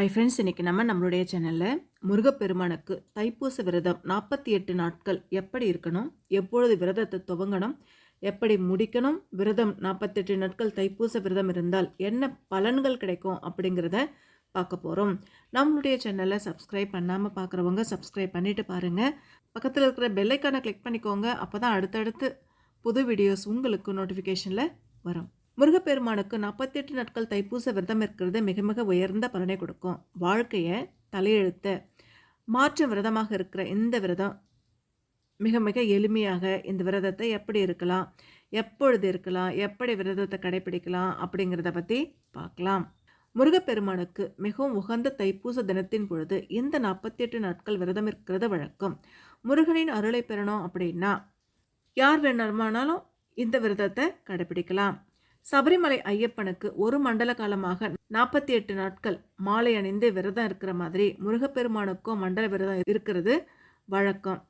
ஐ friends இன்றைக்கி நம்ம நம்மளுடைய சேனலில் முருகப்பெருமானுக்கு தைப்பூச விரதம் நாற்பத்தி எட்டு நாட்கள் எப்படி இருக்கணும் எப்பொழுது விரதத்தை துவங்கணும் எப்படி முடிக்கணும் விரதம் நாற்பத்தெட்டு நாட்கள் தைப்பூச விரதம் இருந்தால் என்ன பலன்கள் கிடைக்கும் அப்படிங்கிறத பார்க்க போகிறோம் நம்மளுடைய சேனலை சப்ஸ்கிரைப் பண்ணாமல் பார்க்குறவங்க சப்ஸ்கிரைப் பண்ணிவிட்டு பாருங்கள் பக்கத்தில் இருக்கிற பெல்லைக்கானை கிளிக் பண்ணிக்கோங்க. அப்போ தான் அடுத்தடுத்து புது வீடியோஸ் உங்களுக்கு நோட்டிஃபிகேஷனில் வரும். முருகப்பெருமானுக்கு நாற்பத்தெட்டு நாட்கள் தைப்பூச விரதம் இருக்கிறது மிக மிக உயர்ந்த பலனை கொடுக்கும். வாழ்க்கையை தலையெழுத்த மாற்று விரதமாக இருக்கிற இந்த விரதம் மிக மிக எளிமையாக இந்த விரதத்தை எப்படி இருக்கலாம் எப்பொழுது இருக்கலாம் எப்படி விரதத்தை கடைபிடிக்கலாம் அப்படிங்கிறத பற்றி பார்க்கலாம். முருகப்பெருமானுக்கு மிகவும் உகந்த தைப்பூச தினத்தின் பொழுது இந்த நாற்பத்தி எட்டு நாட்கள் விரதம் இருக்கிறது வழக்கம். முருகனின் அருளை பெறணும் அப்படின்னா யார் வேணுமானாலும் இந்த விரதத்தை கடைபிடிக்கலாம் சபரிமலை ஐயப்பனுக்கு ஒரு மண்டல காலமாக நாற்பத்தி எட்டு நாட்கள் மாலை அணிந்து விரதம் இருக்கிற மாதிரி முருகப்பெருமானுக்கும் மண்டல விரதம் இருக்கிறது வழக்கம்.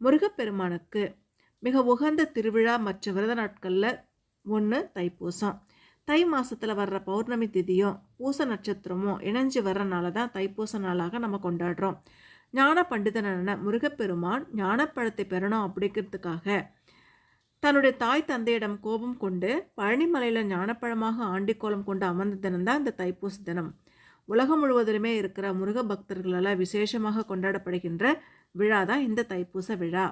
முருகப்பெருமானுக்கு மிக உகந்த திருவிழா மற்ற விரத நாட்களில் ஒன்று தைப்பூசம். தை மாதத்தில் வர்ற பௌர்ணமி திதியும் பூச நட்சத்திரமும் இணைஞ்சு வர்றனால தான் தைப்பூச நாளாக நம்ம கொண்டாடுறோம். ஞான பண்டிதனான முருகப்பெருமான் ஞானப்பழத்தை பெறணும் அப்படிங்கிறதுக்காக தன்னுடைய தாய் தந்தையிடம் கோபம் கொண்டு பழனிமலையில் ஞானப்பழமாக ஆண்டிக்கோலம் கொண்டு அமர்ந்த தினம் தான் இந்த தைப்பூச தினம். உலகம் முழுவதிலுமே இருக்கிற முருக பக்தர்களால் விசேஷமாக கொண்டாடப்படுகின்ற விழா தான் இந்த தைப்பூச விழா.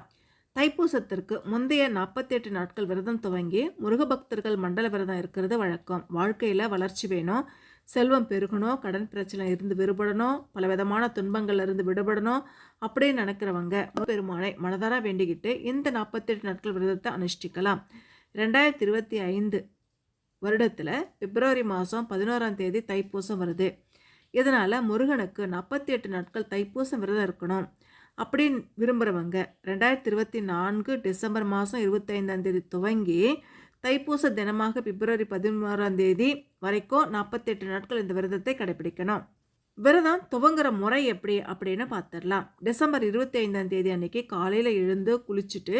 தைப்பூசத்திற்கு முந்தைய நாற்பத்தி எட்டு நாட்கள் விரதம் துவங்கி முருக பக்தர்கள் மண்டல விரதம் இருக்கிறது வழக்கம். வாழ்க்கையில் வளர்ச்சி வேணும். செல்வம் பெருகணும் கடன் பிரச்சனை இருந்து விடுபடணும் பல விதமான துன்பங்கள்ல இருந்து விடுபடணும் அப்படின்னு நினைக்கிறவங்க பெருமானை மனதார வேண்டிக்கிட்டு இந்த நாற்பத்தெட்டு நாட்கள் விரதத்தை அனுஷ்டிக்கலாம். ரெண்டாயிரத்தி இருபத்தி ஐந்து வருடத்தில் பிப்ரவரி மாதம் பதினோராம் தேதி தைப்பூசம் வருது. இதனால் முருகனுக்கு நாற்பத்தி எட்டு நாட்கள் தைப்பூசம் விரதம் இருக்கணும் அப்படின்னு விரும்புகிறவங்க ரெண்டாயிரத்தி இருபத்தி நான்கு டிசம்பர் மாதம் இருபத்தைந்தாம் தேதி துவங்கி தைப்பூச தினமாக பிப்ரவரி பதினோராம் தேதி வரைக்கும் நாற்பத்தெட்டு நாட்கள் இந்த விரதத்தை கடைபிடிக்கணும். விரதம் துவங்குற முறை எப்படி அப்படின்னு பார்த்துடலாம் டிசம்பர் இருபத்தி ஐந்தாம் தேதி அன்னைக்கு காலையில் எழுந்து குளிச்சுட்டு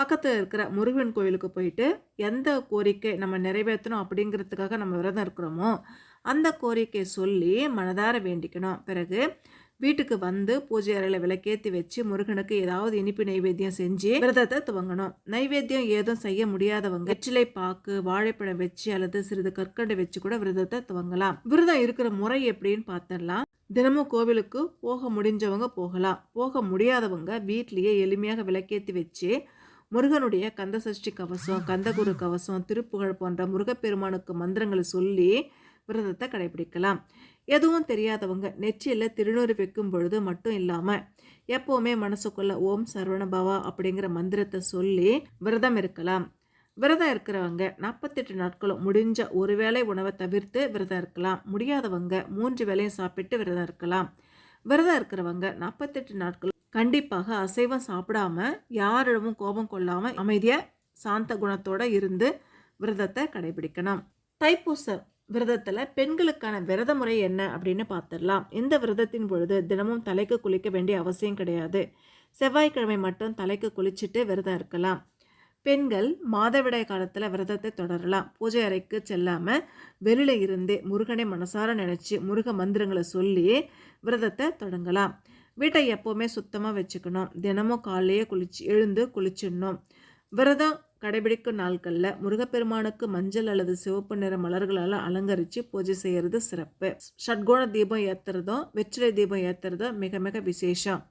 பக்கத்தில் இருக்கிற முருகன் கோயிலுக்கு போயிட்டு எந்த கோரிக்கை நம்ம நிறைவேற்றணும் அப்படிங்கிறதுக்காக நம்ம விரதம் இருக்கிறோமோ அந்த கோரிக்கை சொல்லி மனதார வேண்டிக்கணும். பிறகு வீட்டுக்கு வந்து பூஜை அறையில் விளக்கேற்றி வச்சு முருகனுக்கு ஏதாவது இனிப்பு நைவேத்தியம் செஞ்சு விரதத்தை துவங்கணும். நைவேத்தியம் ஏதும் செய்ய முடியாதவங்க வெற்றிலை பாக்கு வாழைப்பழம் வச்சு அல்லது சிறிது கற்கண்டை வச்சு கூட விரதத்தை துவங்கலாம். விரதம் இருக்கிற முறை எப்படின்னு பார்த்துடலாம் தினமும் கோவிலுக்கு போக முடிஞ்சவங்க போகலாம். போக முடியாதவங்க வீட்லேயே எளிமையாக விளக்கேற்றி வச்சு முருகனுடைய கந்த சஷ்டி கவசம் கந்தகுரு கவசம் திருப்புகழ் போன்ற முருகப்பெருமானுக்கு மந்திரங்களை சொல்லி விரதத்தை கடைபிடிக்கலாம் எதுவும் தெரியாதவங்க நெற்றியில் திருநூறு வைக்கும் பொழுது மட்டும் இல்லாமல் எப்போவுமே மனசுக்குள்ள ஓம் சரவண பவா அப்படிங்கிற மந்திரத்தை சொல்லி விரதம் இருக்கலாம். விரதம் இருக்கிறவங்க நாற்பத்தெட்டு நாட்களும் முடிஞ்ச ஒரு வேளை உணவை தவிர்த்து விரதம் இருக்கலாம். முடியாதவங்க மூன்று வேலையும் சாப்பிட்டு விரதம் இருக்கலாம். விரதம் இருக்கிறவங்க நாற்பத்தெட்டு நாட்கள் கண்டிப்பாக அசைவம் சாப்பிடாம யாரிடமும் கோபம் கொள்ளாமல் அமைதியாக சாந்த குணத்தோடு இருந்து விரதத்தை கடைபிடிக்கணும் தைப்பூச விரதத்தில் பெண்களுக்கான விரத முறை என்ன அப்படின்னு பார்த்துடலாம் இந்த விரதத்தின் பொழுது தினமும் தலைக்கு குளிக்க வேண்டிய அவசியம் கிடையாது. செவ்வாய்க்கிழமை மட்டும் தலைக்கு குளிச்சுட்டு விரதம் இருக்கலாம். பெண்கள் மாதவிடாய் காலத்தில் விரதத்தை தொடரலாம். பூஜை அறைக்கு செல்லாமல் வெளியில் இருந்தே முருகனை மனசார நினச்சி முருக மந்திரங்களை சொல்லி விரதத்தை தொடங்கலாம். வீட்டை எப்போவுமே சுத்தமாக வச்சுக்கணும். தினமும் காலையே குளிச்சு எழுந்து குளிச்சிடணும். விரதம் கடைபிடிக்கும் நாட்களில் முருகப்பெருமானுக்கு மஞ்சள் அல்லது சிவப்பு நிற மலர்களால் அலங்கரித்து பூஜை செய்கிறது சிறப்பு. ஷட்கோண தீபம் ஏற்றுறதும் வெற்றிலை தீபம் ஏற்றுறதும் மிக மிக விசேஷம்.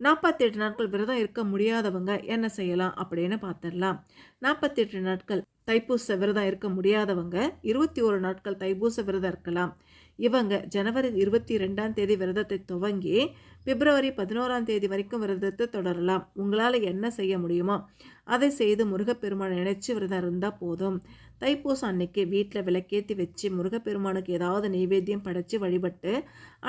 நாற்பத்தி எட்டு நாட்கள் விரதம் இருக்க முடியாதவங்க என்ன செய்யலாம் அப்படின்னு பார்த்துடலாம் நாற்பத்தி எட்டு நாட்கள் தைப்பூச விரதம் இருக்க முடியாதவங்க இருபத்தி ஒரு நாட்கள் தைப்பூச விரதம் இருக்கலாம். இவங்க ஜனவரி இருபத்தி ரெண்டாம் தேதி விரதத்தை துவங்கி பிப்ரவரி பதினோராம் தேதி வரைக்கும் விரதத்தை தொடரலாம். உங்களால் என்ன செய்ய முடியுமோ அதை செய்து முருகப்பெருமானை நினைச்சு விரதம் இருந்தால் போதும். தைப்பூசம் அன்னைக்கு வீட்டில் விளக்கேற்றி வச்சு முருகப்பெருமானுக்கு ஏதாவது நைவேத்தியம் படைச்சு வழிபட்டு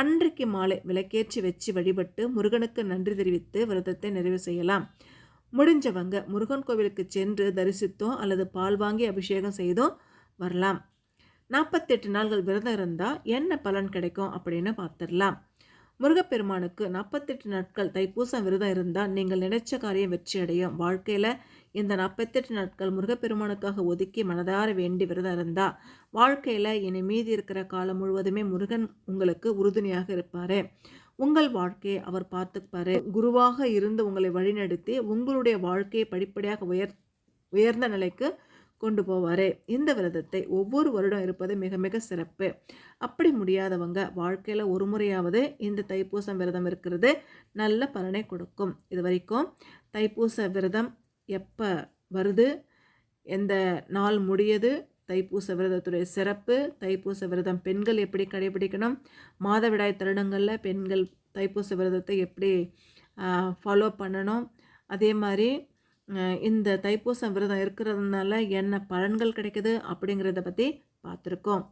அன்றைக்கு மாலை விளக்கேற்றி வச்சு வழிபட்டு முருகனுக்கு நன்றி தெரிவித்து விரதத்தை நிறைவு செய்யலாம். முடிஞ்சவங்க முருகன் கோவிலுக்கு சென்று தரிசித்தோ அல்லது பால் வாங்கி அபிஷேகம் செய்தோ வரலாம். நாற்பத்தெட்டு நாள்கள் விரதம் இருந்தால் என்ன பலன் கிடைக்கும் அப்படின்னு பார்த்துடலாம் முருகப்பெருமானுக்கு நாற்பத்தெட்டு நாட்கள் தைப்பூசம் விரதம் இருந்தால் நீங்கள் நினைச்ச காரியம் வெற்றி அடையும். வாழ்க்கையில் இந்த நாற்பத்தெட்டு நாட்கள் முருகப்பெருமானுக்காக ஒதுக்கி மனதார வேண்டி விரதம் இருந்தால் வாழ்க்கையில் இனி மீதி இருக்கிற காலம் முழுவதுமே முருகன் உங்களுக்கு உறுதுணையாக இருப்பார். உங்கள் வாழ்க்கையை அவர் பார்த்துப்பாரு. குருவாக இருந்து உங்களை வழிநடத்தி உங்களுடைய வாழ்க்கையை படிப்படியாக உயர் உயர்ந்த நிலைக்கு கொண்டு போவார். இந்த விரதத்தை ஒவ்வொரு வருடம் இருப்பது மிக மிக சிறப்பு. அப்படி முடியாதவங்க வாழ்க்கையில் ஒரு முறையாவது இந்த தைப்பூசம் விரதம் இருக்கிறது. நல்ல பலனை கொடுக்கும். இது வரைக்கும் தைப்பூச விரதம் எப்போ வருது? எந்த நாள் முடியுது? தைப்பூச விரதத்துடைய சிறப்பு தைப்பூச விரதம் பெண்கள் எப்படி கடைபிடிக்கணும்? மாதவிடாய் தருணங்களில் பெண்கள் தைப்பூச விரதத்தை எப்படி ஃபாலோ பண்ணணும்? அதே மாதிரி இந்த தைப்பூசம் விரதம் இருக்கிறதுனால என்ன பலன்கள் கிடைக்குது அப்படிங்கிறத பற்றி பார்த்துருக்கோம்